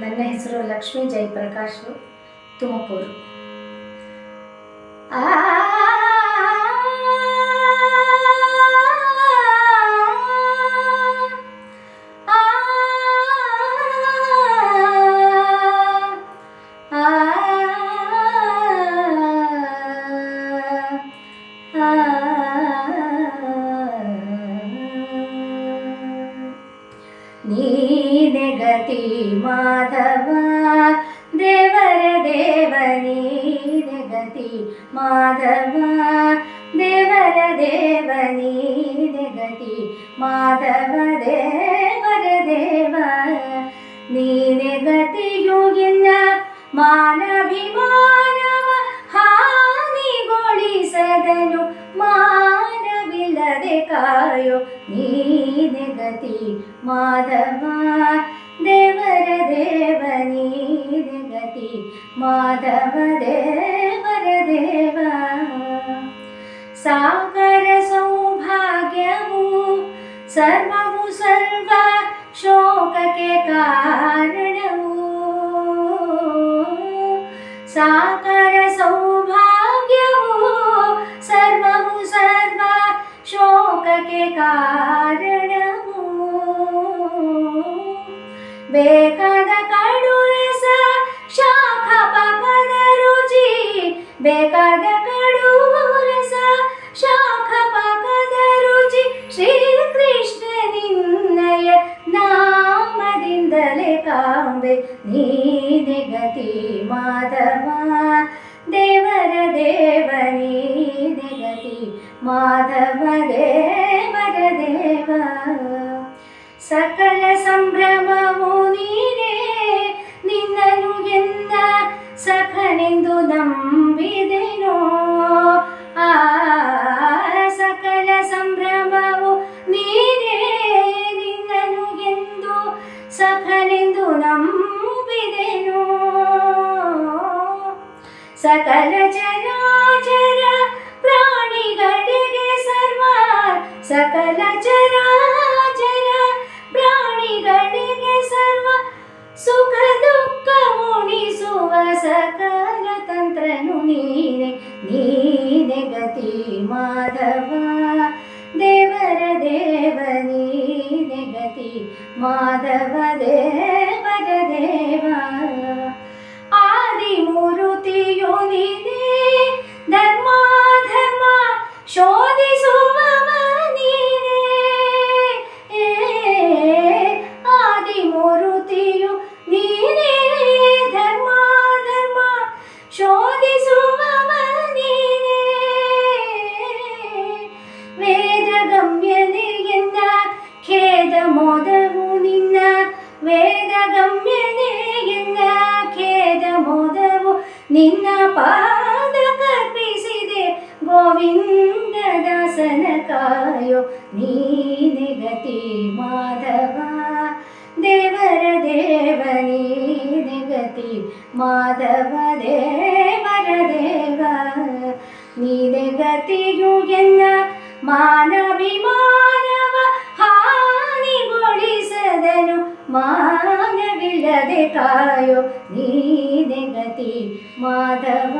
ನನ್ನ ಹೆಸರು ಲಕ್ಷ್ಮೀ ಜಯಪ್ರಕಾಶ್ ತುಮಕೂರು നീനഗതി മാധവ ദേവര ദേവ നീനഗതി മാധവ ദേവര ദേവ നീനഗതി മാധവ ദേവര ദേവ. നീനഗതിയുകിന്ന മാന ಗತಿ ಮಾಧವ ದೇವರ ದೇವ ನೀನೆ ಗತಿ ಮಾಧವ ದೇವರ ದೇವ ಸಾಗರ ಸೌಭಾಗ್ಯವು ಸರ್ವವು ಸರ್ವ ಶೋಕಕ್ಕೆ ಕಾರಣವು ಸಾಗರ ಸೌಭಾಗ್ಯವು ಬೇಕಾದ ಕಡು ರಸ ಶಾಖ ಪಕದ ರುಚಿ. ಬೇಕಾದ ಕಡು ರಸ ಶಾಖ ಪಕದ ರುಚಿ. ಶ್ರೀಕೃಷ್ಣ ನಿನ್ನಯ ನಾಮದಿಂದಲೇ ಕಾಂಬೆ. ನೀನೆ ಗತಿ ಮಾಧವ. ದೇವರ ದೇವನೀನೆ ಗತಿ ಮಾಧವ. ದೇವರ ದೇವ. ಸಕಲ ಸಂಭ್ರಮವು ಸಖನೆಂದು ನಂಬಿದೆನೋ ಸಕಲ ಚರಾಚರ ಪ್ರಾಣಿಗಳಿಗೆ ಸರ್ವ ಸಕಲ ಚರಾಚರ ಪ್ರಾಣಿಗಳಿಗೆ ಸರ್ವ ಸುಖ ದುಃಖ ಉಣಿಸುವ ಸಕಲ ತಂತ್ರನು ನೀನೆ ನೀನೆ ಗತಿ ಮಾಧವ ದೇವರ ದೇವ ನೀನೆ മാധവദേവരദേവ ആദിമൂർത്തിയോ നിധി ധർമാധർമ്മ ശോധിസുവ ആദിമൂർത്തിയോ നീനേ ധർമാധർമ്മ ശോധിസുവ വേദഗമ്യനെ എന്ന ഖേദമോദ ಧರ್ಮ ಧರ್ಮ ಶೋಧಿಸುವವ ನೀನೇ ವೇದ ಗಮ್ಯನೆ ಎನ್ನ ಖೇದ ಮೋದವು ನಿನ್ನ ವೇದ ಗಮ್ಯನೆ ಎನ್ನ ಖೇದ ಮೋದವು ನಿನ್ನ ಪಾದ ಕರ್ಪಿಸಿದೆ ಗೋವಿಂದ ದಾಸನ ಕಾಯೋ ನೀನೆ ಗತಿ ಮಾಧವ ದೇವರ ದೇವ ನೀನೆ ಗತಿ ಮಾಧವ ದೇವರ ದೇವ ನೀನೆ ಗತಿಯು ಎನ್ನ ಮಾನವಿಮಾನವ ಕಾಯೋ ನೀನೆ ಗತಿ ಮಾಧವ ಮಾಧವ